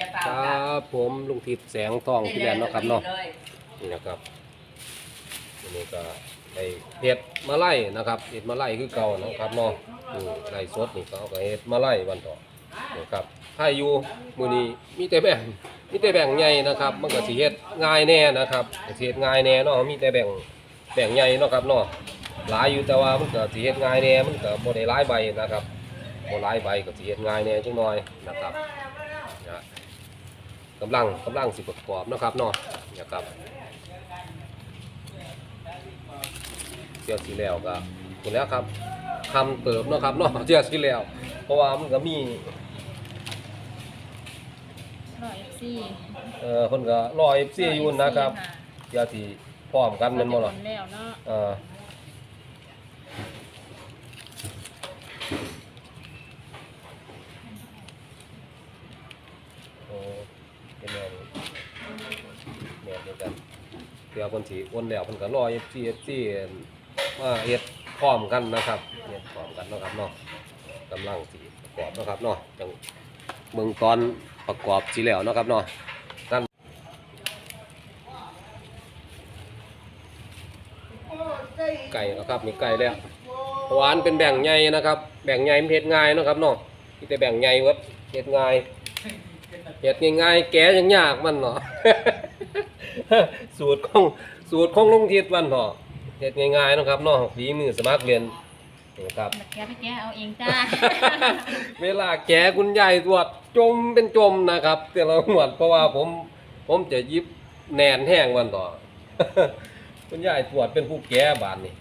อย่าเปล่าคจ้ะรับผมลุงทิพย์แสงทองที่แลนด์เนาะครับเนาะลยนี่นะครับอันนี้ก็ได้เห็ดมาไล่นะครับเห็ดมาไล่คือเก่านะครับเนาะอืมไล่สดนี่ก็เอาก็เห็ดมาไล่วันต่อนะครับถ้าอยู่มือนี้มีแต่แบ่งมีแต่แบ่งใหญ่นะครับมันก็สิเฮ็ดง่ายแน่นะครับก็สิเฮ็ดง่ายแน่เนาะมีแต่แบ่งแบ่งใหญ่เนาะครับเนาะหลายอยู่แต่ว่ามันก็สิเฮ็ดง่ายแน่มันก็บ่ได้หลายใบนะครับบ่หลายใบก็สิเฮ็ดง่ายแน่จังหน่อยนะครับนะ กำลังกำลังสิประกอบเนาะครับเนาะนะครับเที่ยวที่แล้วก็คุณแล้วครับทำเติมเนาะครับเนาะเที่ยวที่แล้ว เพราะว่ามันก็มีร้อยซีเอ่อเพิ่นก็รอ FC อยู่นะครับเที่ยวที่พร้อมกันแม่นบ่ล่ะแล้วเนาะ เอ่อโอ้เป็นแนวนี้แนวเดียวกัน เดี๋ยวเพิ่นสิโอนแล้วเพิ่นก็รอ FC FC มาเฮ็ดพร้อมกันนะครับเฮ็ดพร้อมกันนะครับเนาะกำลังสิประกอบนะครับเนาะจังเบิ่งตอนประกอบสิแล้วนะครับเนาะไก่นะครับมีไก่แล้วหวานเป็นแบ่งใหญ่นะครับ แบ่งใหญ่เฮ็ดง่ายนะครับเนาะมีแต่แบ่งใหญ่วัดเฮ็ดง่ายเฮ็ดง่ายแกะยังยากมันเนาะ สูตรของสูตรของลุงทิศมันเนาะเฮ็ดง่ายๆเนาะครับเนาะฝีมือสมัครเรียนนะครับมาแกะไปแกะเอาเองจ้า เวลาแกะคุณยายตรวจจมเป็นจมนะครับ แต่ละหมวดเพราะว่าผมผมจะหยิบแหนนแห้งวันต่อ คุณยายตรวจเป็นผู้แก่บานนี่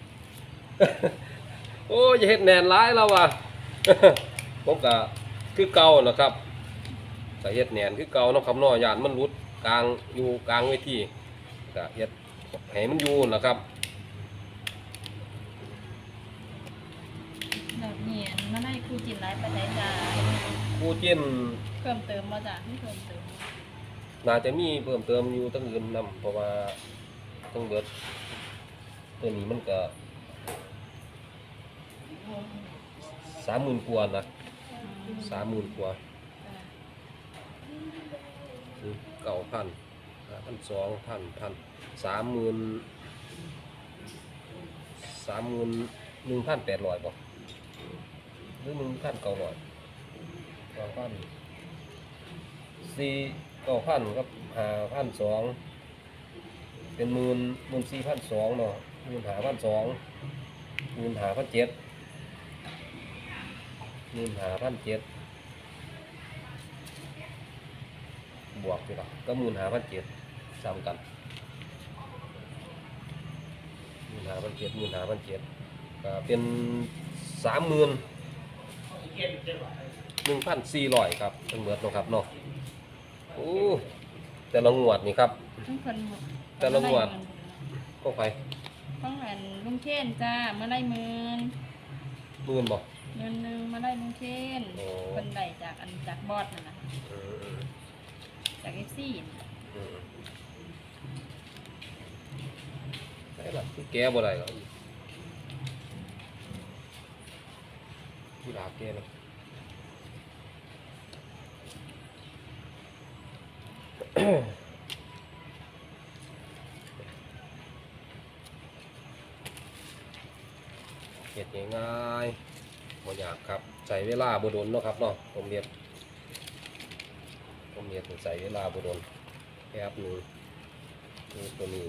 โอ้ยอย่าเฮ็ดแหนนร้ายแล้วว่ะ ผมก็คือเก่านะครับก็เฮ็ดแหนนคือเก่าเนาะครับเนาะยานมันรุดกลางอยู่กลางเวที ก็เฮ็ดให้มันอยู่นะครับแบบนี้มันได้ครูจินไลฟ์ไปไหนจ้าผู้จิ้นเพิ่มเติมมาจ้ะไม่เพิ่มเติมน่าจะมีเพิ่มเติมอยู่ตั้งอื่นนํเพราะว่าต้องเบิดตัวนี้มันก็สามหมื่นกว่านะสามหมื่นกว่าเก้าพัน พันสองพันพันสามหมื่นสามหมื่นหนึ่งพันแปดร้อยบอกหรือหนึ่งพันเก้าร้อยเก้าพันสี่เก้าพันกับห้าพันสองเป็นหมื่นหมื่นสี่พันสองเนาะหมื่นห้าพันสองหมื่นห้าพันเจ็ดหมื่นห้าพันเจ็ดบวกไปละก็หมื่นห้าพันเจ็ด ซ้ำกันหมื่นห้าพันเจ็ดหมื่นห้าพันเจ็ดก็เป็นสามหมื่นหนึ่งพันสี่ร้อยครับทั้งเบิดเนาะครับเนาะโอ้แต่ละงวดนี่ครับทุกคนหมดแต่ละงวดก็ไปต้องหันลุงเคนจ้ามาได้หมื่นหมื่นบอกเงินหนึ่งมาได้ลุงเคนโอ้คนได้จากอันจากบอสนั่นนะเออจากเอฟซี เออ ได้ละที่แก้บ่ได้หรอกที่ลาแก้เลยเฮ็ดง่ายๆบ่ยากครับใช้เวลาบ่โดนเนาะครับเนาะผมเรียนผมเรียนใช้เวลาบ่โดนแป๊บหนึงนี่ตัวนี้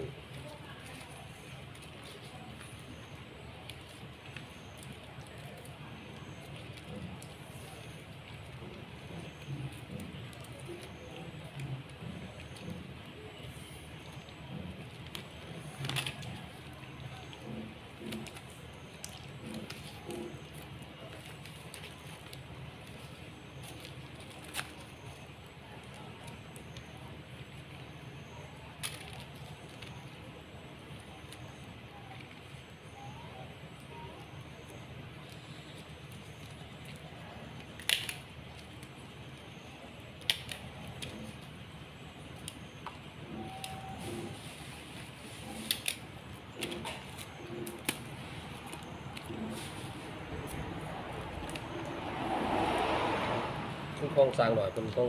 คือโครงสร้างหน่อยเพิ่นต้อง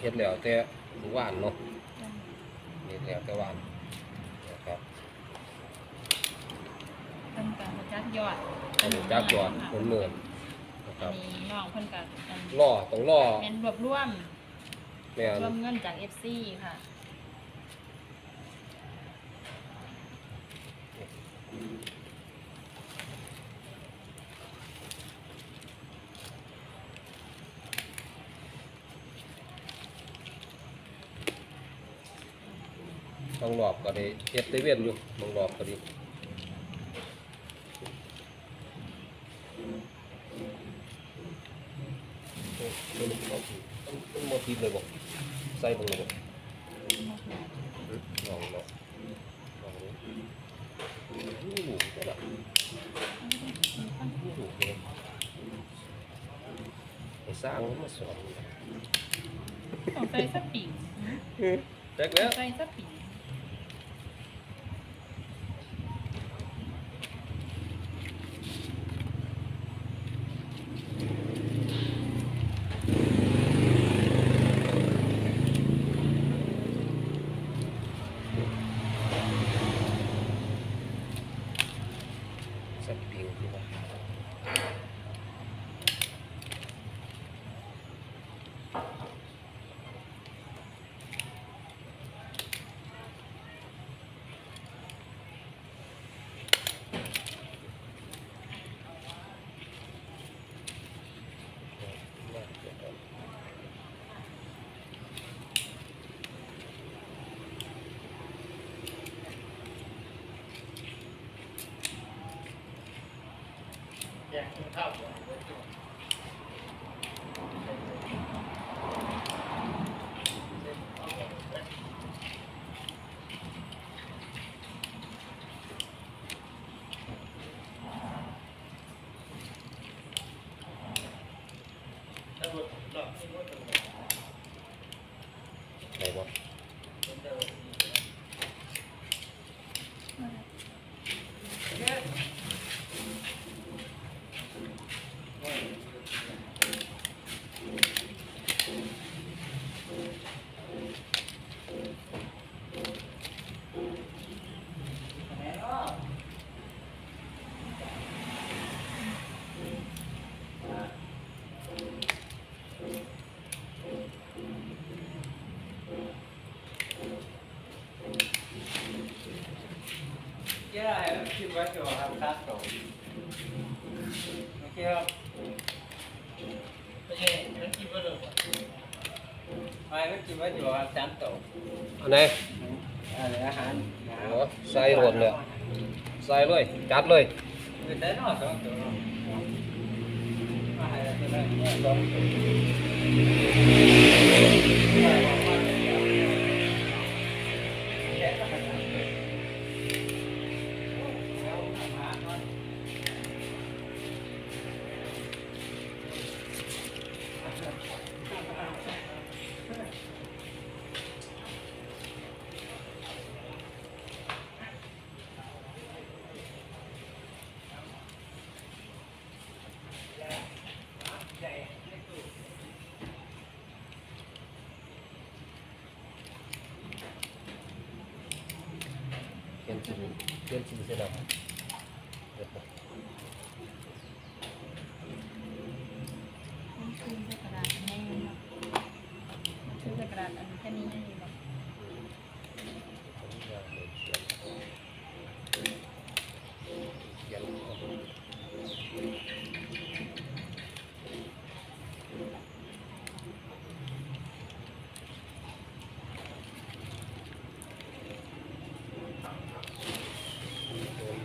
เฮ็ดแล้วแต่หวานเนาะเฮ็ดแล้วแต่หวานนะครับเพิ่นกับจักยอดอันนี้จักยอดเหมือนเหมือนๆนะคอัรันบนี้น้องเพิ่นกับล่อต้องล่อแม่นรวบรวมแม่นรวมเงินจาก FC ค่ะ บางรอบก็ได้เฮ็ดได้เวียนอยู่บางรอบก็ดีโอ้มันบ่มันบ่ติดเลยบ่ใส่เบ่งเลยบ่ลองลองลองดูนี่ดูก็ได้นี่ดูเลยไอ้สร้างมันมาสอนต้องใส่สปริงแจ็คแล้วใส่สปริ แย่คิดว่าจะทำคัดต่อโอเคครับไม่ใช่ไม่คิดว่าเล ยไม่ไม่คิ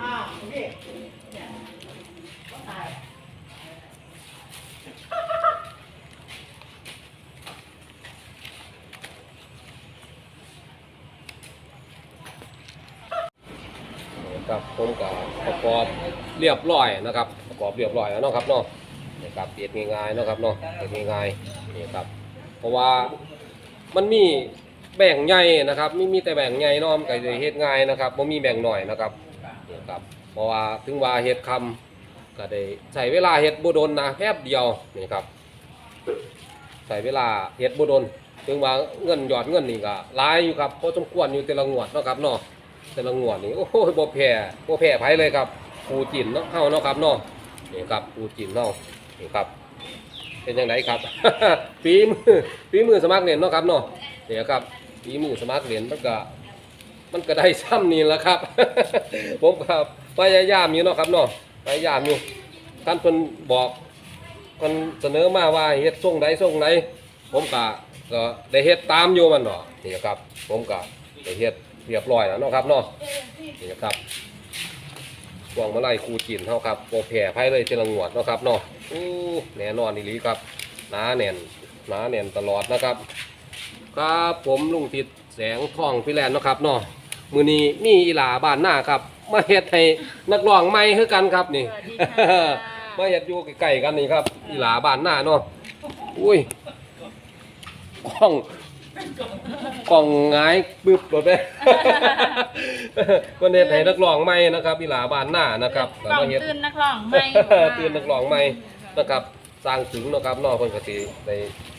อ้าวนี่เนี่ยก็ตายครับผมก็ประกอบเรียบร้อยนะครับ ประกอบเรียบร้อยแล้วนะครับเนาะนี่ครับเปียกง่ายๆนะครับเนาะเปียดง่ายๆนี่ครับเพราะว่ามันมีแบ่งใหญ่นะครับมีมีแต่แบ่งใหญ่เนาะมันก็จะเฮ็ดง่ายนะครับบ่มีแบ่งหน่อยนะครับ ครับเพราะว่าถึงว่าเฮ็ดคำก็ได้ใช้เวลาเฮ็ดบ่ดนนะแป๊บเดียวนี่ครับใช้เวลาเฮ็ดบ่ดนถึงว่าเงินหยอดเงินนี่ก็หลายอยู่ครับเพอสมควรอยู่แต่ละงวดเนาะครับเนาะแต่ละงวดนี่โอ้โหบ่แพ้บ่แพ้ไผเลยครับปูจินเนาะเฮาเนาะครับเนาะนี่ครับปูจินเฮาะนี่ครับ เป็นยังไงครับฝีมือฝีมือสมัครเรียนเนาะครับเนาะเดี๋ยวครับฝีมือสมัครเรียนมันก็ มันก็ได้ซ้ำนี่แหละครับ ผมก็พยายามอยู่เนาะครับเนาะพยายามอยู่ท่านเพิ่นบอกเพิ่นเสนอมาว่าเฮ็ดส่งใดส่งไหนผมก็ก็ได้เฮ็ดตามอยู่มันเนาะนี่ครับ ผมก็ได้เฮ็ดเรียบร้อยแล้วเนาะครับเนาะนี่ครับพวงมาลัยคูจีนเท่าครับโปรแผ่ไพ่เลยเจริญงวดเนาะครับเนาะอู้แน่นอนอีหลีครับหนาแน่นหนาแน่นตลอดนะครับ ครับผมลุงติดแสงทองพี่แลนเนาะครับเนาะ มือนี้มีอีหลาบ้านหน้าครับ มาเฮ็ดให้นักร้องใหม่คือกันครับนี่ สวัสดีค่ะ มาเฮ็ดอยู่ใกล้ๆกันนี่ครับอีหลาบ้านหน้าเนาะอุ้ยกล้องกล้องหงายปึ๊บหมดเลยคนเฮ็ดให้นักร้องใหม่นะครับอีหลาบ้านหน้านะครับกล่องมาเฮ็ด ตื่นนักร้องไม่อยู่ค่ะตื่นนักร้องใหม่นะครับสร้างถึงเนาะครับเนอกคนกติได้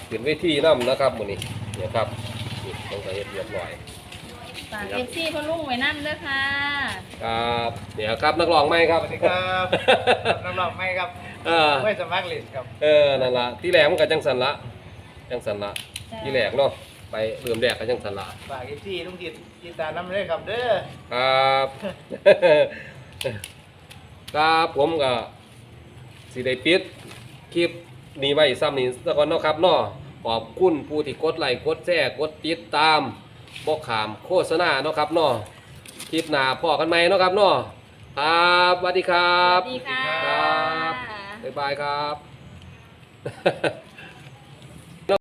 ขึ้นเวทีนํนะครับมื้อนี้เนี่ยครับนี่ต้องก็เฮ็ดเรียบร้อย ฝากเอฟซีพ่อลุงไว้นั่นด้วยค่ะ ครับเนี่ยครับนักร้องใหม่ครับสวัสดีครับน้ำหลอกไม่ครับเออไม่สมัครเล่นครับ เออนั่นล่ะที่แรกมันก็จังสันละจังสันละจ้ะ ที่แรกเนาะไปเริ่มแรกก็จังสันละฝากอีกที่ลุงจิตติดตามน้ำเลยครับเด้อครับ ครับผมก็สิได้ปิดคลิปนี้ไว้ซ้ำนี้ซะก่อนเนาะครับเนาะขอบคุณผู้ที่กดไลค์กดแชร์กดติดตาม บอกขามโฆษณาเนาะครับเนาะคลิปหน้าพอกันไหมเนาะครับเนาะครับสวัสดีครัสบวัสดีค่ะ ครับบ๊ายบายครับ